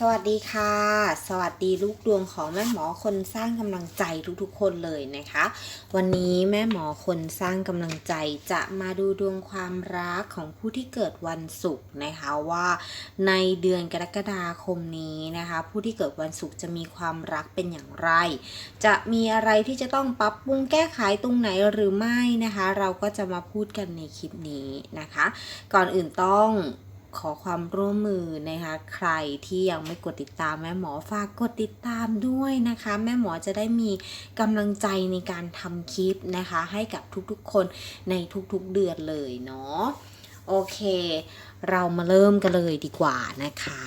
สวัสดีค่ะ สวัสดีลูกดวงของแม่หมอคนสร้างกำลังใจทุกๆคนเลยนะคะ วันนี้แม่หมอคนสร้างกำลังใจจะมาดูดวงความรักของผู้ที่เกิดวันศุกร์นะคะว่าในเดือนกรกฎาคมนี้นะคะ ผู้ที่เกิดวันศุกร์จะมีความรักเป็นอย่างไร จะมีอะไรที่จะต้องปรับปรุงแก้ไขตรงไหนหรือไม่นะคะ เราก็จะมาพูดกันในคลิปนี้นะคะ ก่อนอื่นต้อง ขอความร่วมมือนะคะ ใครที่ยังไม่กดติดตามแม่หมอฝากกดติดตามด้วยนะคะ แม่หมอจะได้มีกำลังใจในการทำคลิปนะคะ ให้กับทุกๆคนในทุกๆเดือนเลยเนาะโอเค เรามาเริ่มกันเลยดีกว่านะคะ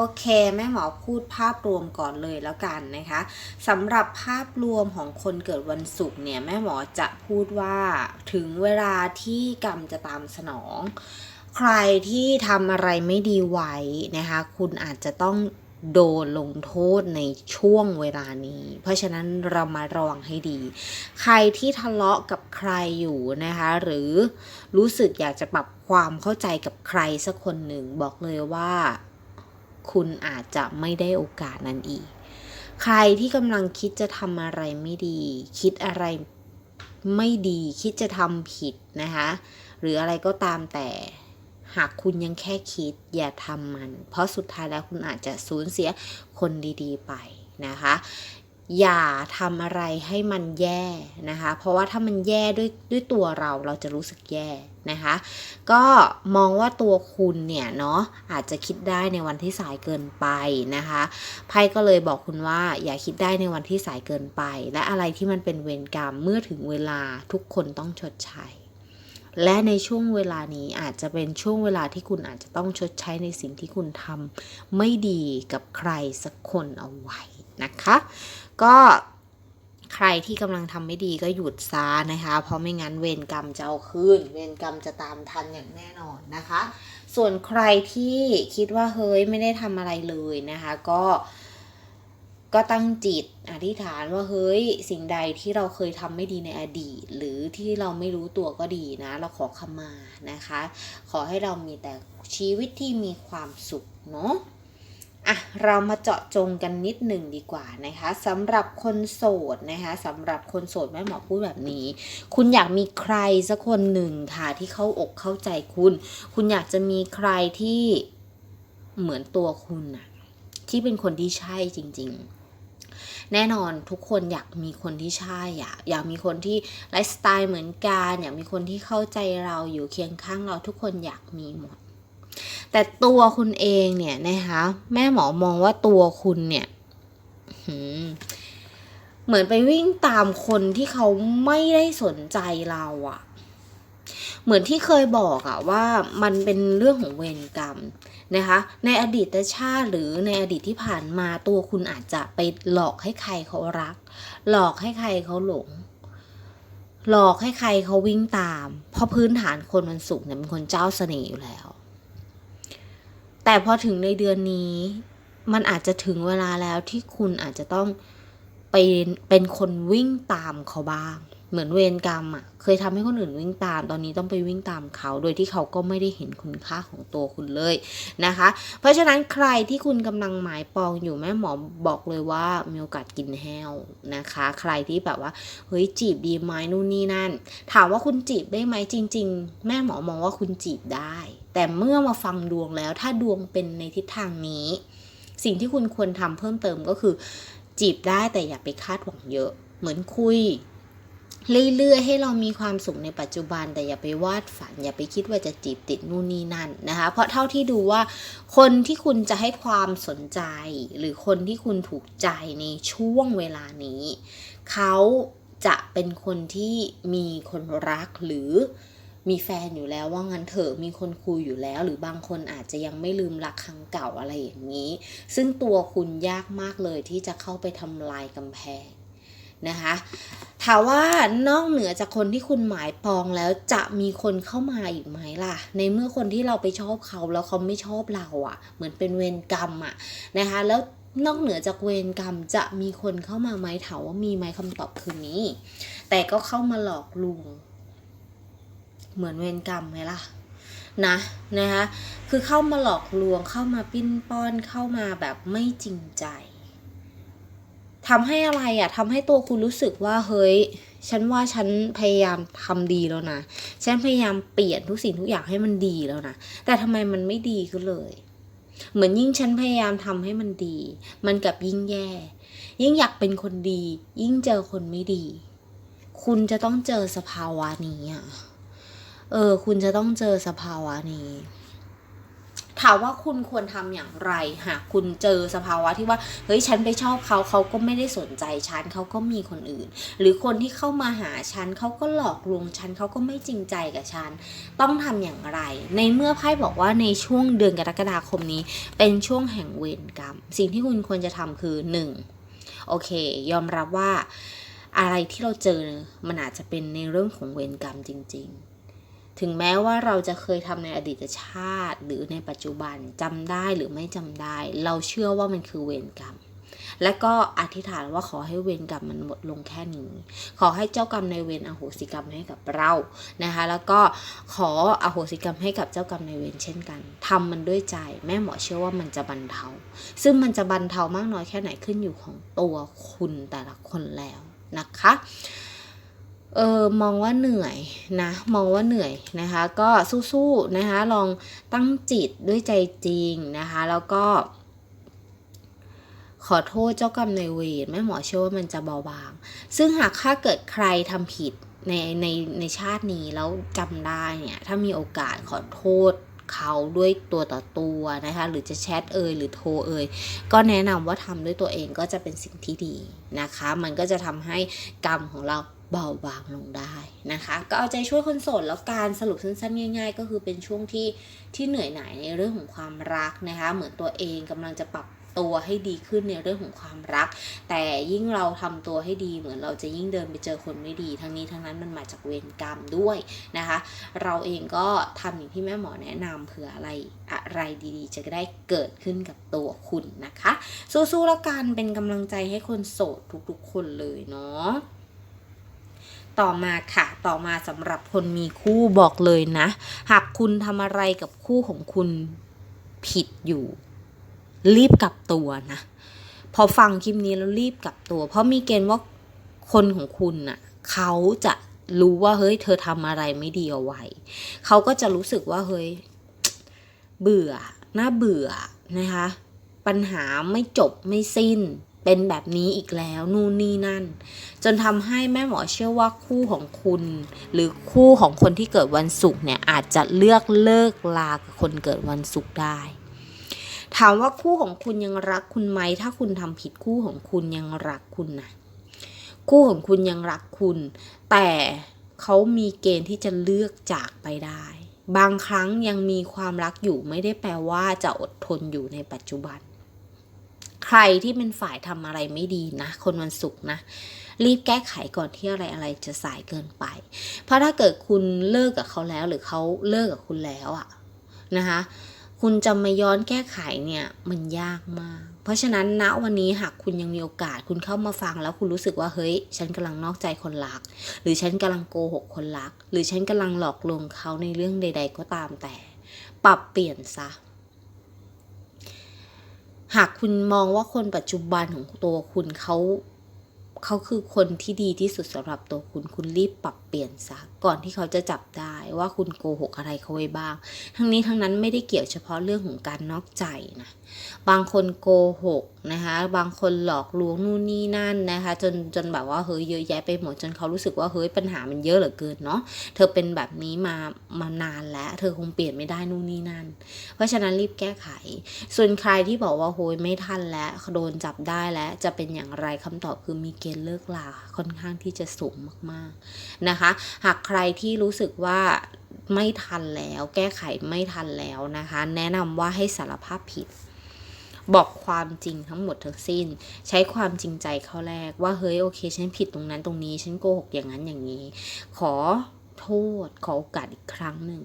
โอเค แม่หมอพูดภาพรวมก่อนเลยแล้วกันนะคะสำหรับภาพรวมของคนเกิดวันศุกร์เนี่ยแม่หมอจะพูดว่าถึงเวลาที่กรรมจะตามสนอง ใครที่ทำอะไรไม่ดีไว้นะคะคุณอาจจะต้องโดนลงโทษในช่วงเวลานี้ เพราะฉะนั้นเรามาระวังให้ดี ใครที่ทะเลาะกับใครอยู่นะคะ หรือรู้สึกอยากจะปรับความเข้าใจกับใครสักคนหนึ่งบอกเลยว่า คุณอาจจะไม่ได้โอกาสนั้นอีก ใครที่กำลังคิดจะทำอะไรไม่ดี คิดอะไรไม่ดีคิดจะทำผิดนะคะหรืออะไรก็ตามแต่หากคุณยังแค่คิดอย่าทำมัน เพราะสุดท้ายแล้วคุณอาจจะสูญเสียคนดีๆไปนะคะ อย่าทำอะไรให้มันแย่นะคะ เพราะว่าถ้ามันแย่ด้วยด้วยตัวเราเราจะรู้สึกแย่นะคะ ก็มองว่าตัวคุณเนี่ยเนาะอาจจะคิดได้ในวันที่สายเกินไปนะคะไพ่ก็เลยบอกคุณว่าอย่าคิดได้ในวันที่สายเกินไป และอะไรที่มันเป็นเวรกรรมเมื่อถึงเวลาทุกคนต้องชดใช้และในช่วงเวลานี้อาจจะเป็นช่วงเวลาที่คุณอาจจะต้องชดใช้ในสิ่งที่คุณทำไม่ดีกับใครสักคนเอาไว้นะคะ ก็ใครที่กำลังทำไม่ดีก็หยุดซานะคะ เพราะไม่งั้นเวรกรรมจะเอาคืนเวรกรรมจะตามทันอย่างแน่นอนนะคะ ส่วนใครที่คิดว่าเฮ้ยไม่ได้ทำอะไรเลยนะคะ ก็ก็ตั้งจิตอธิษฐานว่าเฮ้ยสิ่งใดที่เราเคยทำไม่ดีในอดีต หรือที่เราไม่รู้ตัวก็ดีนะ เราขอขมานะคะ ขอให้เรามีแต่ชีวิตที่มีความสุขเนาะ อะเรามาเจาะจงกันนิดหนึ่งดีกว่านะคะสำหรับคนโสดนะคะสำหรับคนโสดแม่หมอพูดแบบนี้ คุณอยากมีใครสักคนหนึ่งค่ะที่เข้าอกเข้าใจคุณ คุณอยากจะมีใครที่เหมือนตัวคุณน่ะที่เป็นคนที่ใช่จริง ๆแน่นอนทุกคนอยากมีคนที่ใช่อะอยากมีคนที่ไลฟ์สไตล์เหมือนกันอยากมีคนที่เข้าใจเราอยู่เคียงข้างเราทุกคนอยากมีหมด แต่ตัวคุณเองเนี่ยนะคะ แม่หมอมองว่าตัวคุณเนี่ยเหมือนไปวิ่งตามคนที่เขาไม่ได้สนใจเราอะเหมือนที่เคยบอกอะว่ามันเป็นเรื่องของเวรกรรมนะคะ ในอดีตชาติหรือในอดีตที่ผ่านมาตัวคุณอาจจะไปหลอกให้ใครเขารัก หลอกให้ใครเขาหลง หลอกให้ใครเขาวิ่งตาม เพราะพื้นฐานคนมันสุขเนี่ยเป็นคนเจ้าเสน่ห์อยู่แล้ว แต่พอถึงในเดือนนี้ มันอาจจะถึงเวลาแล้วที่คุณอาจจะต้องเป็นเป็นคนวิ่งตามเขาบ้าง เหมือนเวรกรรมอะ เคยทำให้คนอื่นวิ่งตาม ตอนนี้ต้องไปวิ่งตามเขา โดยที่เขาก็ไม่ได้เห็นคุณค่าของตัวคุณเลยนะคะ เพราะฉะนั้นใครที่คุณกำลังหมายปองอยู่แม่หมอบอกเลยว่ามีโอกาสกินแห้วนะคะ ใครที่แบบว่าเฮ้ยจีบดีไหมนู่นนี่นั่น ถามว่าคุณจีบได้ไหมจริง ๆ แม่หมอมองว่าคุณจีบได้ แต่เมื่อมาฟังดวงแล้ว ถ้าดวงเป็นในทิศทางนี้ สิ่งที่คุณควรทำเพิ่มเติมก็คือ จีบได้แต่อย่าไปคาดหวังเยอะ เหมือนคุย เรื่อยๆ ให้เรามีความสุขในปัจจุบันแต่อย่าไปวาดฝัน อย่าไปคิดว่าจะจีบติดนู่นนี่นั่นนะคะ เพราะเท่าที่ดูว่า คนที่คุณจะให้ความสนใจ หรือคนที่คุณถูกใจในช่วงเวลานี้ เขาจะเป็นคนที่มีคนรักหรือมีแฟนอยู่แล้วว่างั้นเถอะมีคนคุยอยู่แล้ว หรือบางคนอาจจะยังไม่ลืมรักครั้งเก่าอะไรอย่างนี้ ซึ่งตัวคุณยากมากเลยที่จะเข้าไปทำลายกำแพง นะคะถามว่านอกเหนือจากคนที่คุณหมายปองแล้วจะมีคนเข้ามาอีกไหมล่ะ ในเมื่อคนที่เราไปชอบเขาแล้วเขาไม่ชอบเราอะ่ะ เหมือนเป็นเวรกรรมอะ่ะนะคะแล้วนอกเหนือจากเวรกรรมจะมีคนเข้ามาไหมถามว่ามีไหมคำตอบคือนี้แต่ก็เข้ามาหลอกลวงเหมือนเวรกรรมไหมล่ะนะนะคะคือเข้ามาหลอกลวงเข้ามาปิ้นป้อนเข้ามาแบบไม่จริงใจ ทำให้อะไรอะ่ะทำให้ตัวคุณรู้สึกว่าเฮ้ย ฉันว่าฉันพยายามทำดีแล้วนะ ฉันพยายามเปลี่ยนทุกสิ่งทุกอย่างให้มันดีแล้วนะ แต่ทำไมมันไม่ดีขึ้นเลย เหมือนยิ่งฉันพยายามทำให้มันดี มันกลับยิ่งแย่ ยิ่งอยากเป็นคนดี ยิ่งเจอคนไม่ดี คุณจะต้องเจอสภาวะนี้อะ เออ คุณจะต้องเจอสภาวะนี้ ถามว่าคุณควรทำอย่างไร หากคุณเจอสภาวะที่ว่าเฮ้ยฉันไปชอบเขาเขาก็ไม่ได้สนใจฉันเขาก็มีคนอื่น หรือคนที่เข้ามาหาฉันเขาก็หลอกลวงฉันเขาก็ไม่จริงใจกับฉัน ต้องทำอย่างไร ในเมื่อไพ่บอกว่าในช่วงเดือนกรกฎาคมนี้ เป็นช่วงแห่งเวรกรรม สิ่งที่คุณควรจะทำคือหนึ่งโอเค ยอมรับว่าอะไรที่เราเจอมันอาจจะเป็นในเรื่องของเวรกรรมจริง ๆ ถึงแม้ว่าเราจะเคยทำในอดีตชาติ หรือในปัจจุบันจำได้หรือไม่จำได้ เราเชื่อว่ามันคือเวรกรรม และก็อธิษฐานว่าขอให้เวรกรรมมันหมดลงแค่นี้ ขอให้เจ้ากรรมในเวรอโหสิกรรมให้กับเรานะคะ แล้วก็ขออโหสิกรรมให้กับเจ้ากรรมในเวรเช่นกันทำมันด้วยใจแม่หมอเชื่อว่ามันจะบรรเทา ซึ่งมันจะบรรเทามากน้อยแค่ไหนขึ้นอยู่ของตัวคุณแต่ละคนแล้วนะคะ เออมองว่าเหนื่อยนะมองว่าเหนื่อยนะคะ ก็สู้ๆนะคะลองตั้งจิตด้วยใจจริงนะคะ แล้วก็ขอโทษเจ้ากรรมนายเวรแม่หมอเชื่อว่ามันจะเบาบาง ซึ่งหากถ้าเกิดใครทำผิดในในในชาตินี้แล้วจำได้เนี่ยถ้ามีโอกาสขอโทษเขาด้วยตัวต่อตัวนะคะ หรือจะแชทเอ่ยหรือโทรเอ่ยก็แนะนำว่าทำด้วยตัวเองก็จะเป็นสิ่งที่ดีนะคะ มันก็จะทำให้กรรมของเรา เบาบางลงได้นะคะ ก็เอาใจช่วยคนโสดแล้วการสรุปสั้นๆง่าย ๆ ก็คือเป็นช่วงที่ที่เหนื่อยหน่ายในเรื่องของความรักนะคะ เหมือนตัวเองกำลังจะปรับตัวให้ดีขึ้นในเรื่องของความรัก แต่ยิ่งเราทำตัวให้ดีเหมือนเราจะยิ่งเดินไปเจอคนไม่ดี ทั้งนี้ทั้งนั้นมันมาจากเวรกรรมด้วยนะคะ เราเองก็ทำอย่างที่แม่หมอแนะนำเผื่ออะไรอะไรดีๆ จะได้เกิดขึ้นกับตัวคุณนะคะ สู้ๆแล้วกันเป็นกำลังใจให้คนโสดทุกๆ คนเลยเนาะ ต่อมาค่ะ ต่อมาสำหรับคนมีคู่บอกเลยนะ หากคุณทำอะไรกับคู่ของคุณผิดอยู่ รีบกลับตัวนะ พอฟังคลิปนี้แล้วรีบกลับตัว เพราะมีเกณฑ์ว่าคนของคุณน่ะเขาจะรู้ว่าเฮ้ย เธอทำอะไรไม่ดีเอาไว้ เขาก็จะรู้สึกว่าเฮ้ย เบื่อ น่าเบื่อนะคะ ปัญหาไม่จบไม่สิ้น เป็นแบบนี้อีกแล้วนู่นนี่นั่น จนทำให้แม่หมอเชื่อว่าคู่ของคุณ หรือคู่ของคนที่เกิดวันศุกร์เนี่ยอาจจะเลือกเลิกลากับคนเกิดวันศุกร์ได้ถามว่าคู่ของคุณยังรักคุณไหม ถ้าคุณทำผิดคู่ของคุณยังรักคุณนะ คู่ของคุณยังรักคุณ แต่เขามีเกณฑ์ที่จะเลือกจากไปได้ บางครั้งยังมีความรักอยู่ไม่ได้แปลว่าจะอดทนอยู่ในปัจจุบัน ใครที่เป็นฝ่ายทำอะไรไม่ดีนะ คนวันศุกร์นะ รีบแก้ไขก่อนที่อะไรอะไรจะสายเกินไป เพราะถ้าเกิดคุณเลิกกับเขาแล้วหรือเขาเลิกกับคุณแล้วอะนะคะ คุณจะมาย้อนแก้ไขเนี่ยมันยากมาก เพราะฉะนั้นณวันนี้หากคุณยังมีโอกาส คุณเข้ามาฟังแล้วคุณรู้สึกว่าเฮ้ย ฉันกำลังนอกใจคนรัก หรือฉันกำลังโกหกคนรัก หรือฉันกำลังหลอกลวงเขาในเรื่องใด ๆ ก็ตามแต่ ปรับเปลี่ยนซะ หากคุณมองว่าคนปัจจุบันของตัวคุณเขาเขาคือคนที่ดีที่สุดสำหรับตัวคุณคุณรีบปรับเปลี่ยนซะก่อนที่เขาจะจับได้ว่าคุณโกหกอะไรเขาไว้บ้าง ทั้งนี้ทั้งนั้นไม่ได้เกี่ยวเฉพาะเรื่องของการนอกใจนะบางคนโกหกนะคะบางคนหลอกลวงนู่นนี่นั่นนะคะจนจนแบบว่าเฮ้ยเยอะแยะไปหมดจนเขารู้สึกว่าเฮ้ยปัญหามันเยอะเหลือเกินเนาะเธอเป็นแบบนี้มามานานแล้วเธอคงเปลี่ยนไม่ได้นู่นนี่นั่น เพราะฉะนั้นรีบแก้ไข ส่วนใครที่บอกว่าโหยไม่ทันแล้วโดนจับได้แล้วจะเป็นอย่างไรคำตอบคือมีเกณฑ์เลิกลาค่อนข้างที่จะสูงมากๆนะคะหากใครที่รู้สึกว่าไม่ทันแล้ว แก้ไขไม่ทันแล้วนะคะ แนะนำว่าให้สารภาพผิด บอกความจริงทั้งหมดทั้งสิ้น ใช้ความจริงใจเข้าแรกว่าเฮ้ยโอเคฉันผิดตรงนั้นตรงนี้ ฉันโกหกอย่างนั้นอย่างนี้ ขอโทษขอโอกาสอีกครั้งหนึ่ง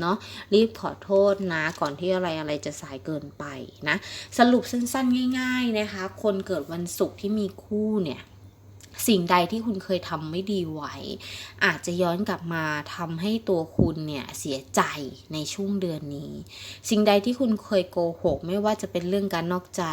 เนาะรีบขอโทษนะ ก่อนที่อะไรอะไรจะสายเกินไปนะ สรุปสั้นๆ ง่าย ๆนะคะ คนเกิดวันศุกร์ที่มีคู่เนี่ย สิ่งใดที่คุณเคยทำไม่ดีไว้ อาจจะย้อนกลับมาทำให้ตัวคุณเนี่ยเสียใจในช่วงเดือนนี้ สิ่งใดที่คุณเคยโกหก ไม่ว่าจะเป็นเรื่องการนอกใจ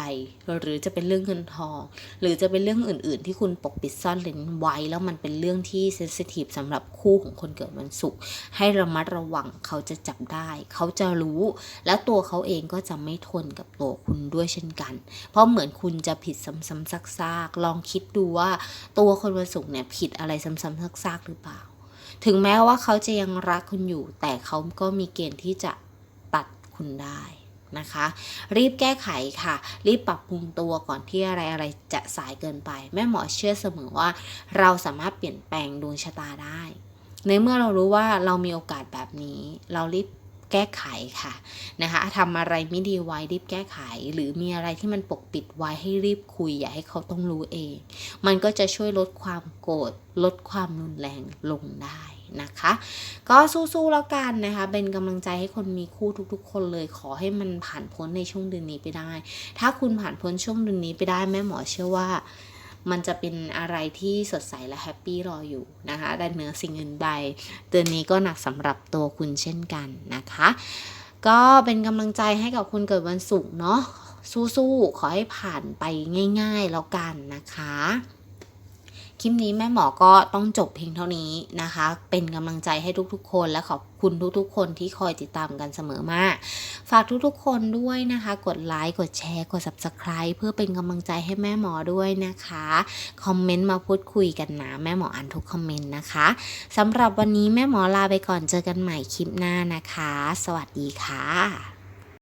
หรือจะเป็นเรื่องเงินทอง หรือจะเป็นเรื่องอื่น ๆ ที่คุณปกปิดซ่อนเร้นไว้ แล้วมันเป็นเรื่องที่เซนซิทีฟสำหรับคู่ของคนเกิดวันศุกร์ให้ระมัดระวังเขาจะจับได้ เขาจะรู้ แล้วตัวเขาเองก็จะไม่ทนกับตัวคุณด้วยเช่นกัน เพราะเหมือนคุณจะผิดซ้ำๆซากๆลองคิดดูว่าตัวคนวันศุกร์เนี่ยผิดอะไรซ้ำๆซากๆหรือเปล่า ถึงแม้ว่าเขาจะยังรักคุณอยู่ แต่เขาก็มีเกณฑ์ที่จะตัดคุณได้นะคะ รีบแก้ไขค่ะ รีบปรับปรุงตัวก่อนที่อะไรอะไรจะสายเกินไป แม่หมอเชื่อเสมอว่า เราสามารถเปลี่ยนแปลงดวงชะตาได้ ในเมื่อเรารู้ว่าเรามีโอกาสแบบนี้ เรารีบ แก้ไขค่ะนะคะทำอะไรไม่ดีไว้รีบแก้ไข หรือมีอะไรที่มันปกปิดไว้ให้รีบคุยอย่าให้เขาต้องรู้เอง มันก็จะช่วยลดความโกรธลดความรุนแรงลงได้นะคะ ก็สู้ๆแล้วกันนะคะ เป็นกำลังใจให้คนมีคู่ทุกๆ คนเลยขอให้มันผ่านพ้นในช่วงเดือนนี้ไปได้ ถ้าคุณผ่านพ้นช่วงเดือนนี้ไปได้แม่หมอเชื่อว่า มันจะเป็นอะไรที่สดใสและแฮปปี้รออยู่นะคะแต่เหนือสิ่งอื่นใดเดือนนี้ก็หนักสำหรับตัวคุณเช่นกันนะคะ ก็เป็นกำลังใจให้กับคุณเกิดวันศุกร์เนาะสู้ๆขอให้ผ่านไปง่าย ๆ แล้วกันนะคะ คลิปนี้แม่หมอก็ต้องจบเพียงเท่านี้นะคะ เป็นกำลังใจให้ทุกๆ คนและขอบคุณทุกๆ คนที่คอยติดตามกันเสมอมาฝากทุกๆ คนด้วยนะคะ กดไลค์กดแชร์กด subscribe เพื่อเป็นกำลังใจให้แม่หมอด้วยนะคะคอมเมนต์มาพูดคุยกันนะแม่หมออ่านทุกคอมเมนต์นะคะสำหรับวันนี้แม่หมอลาไปก่อนเจอกันใหม่คลิปหน้านะคะ สวัสดีค่ะ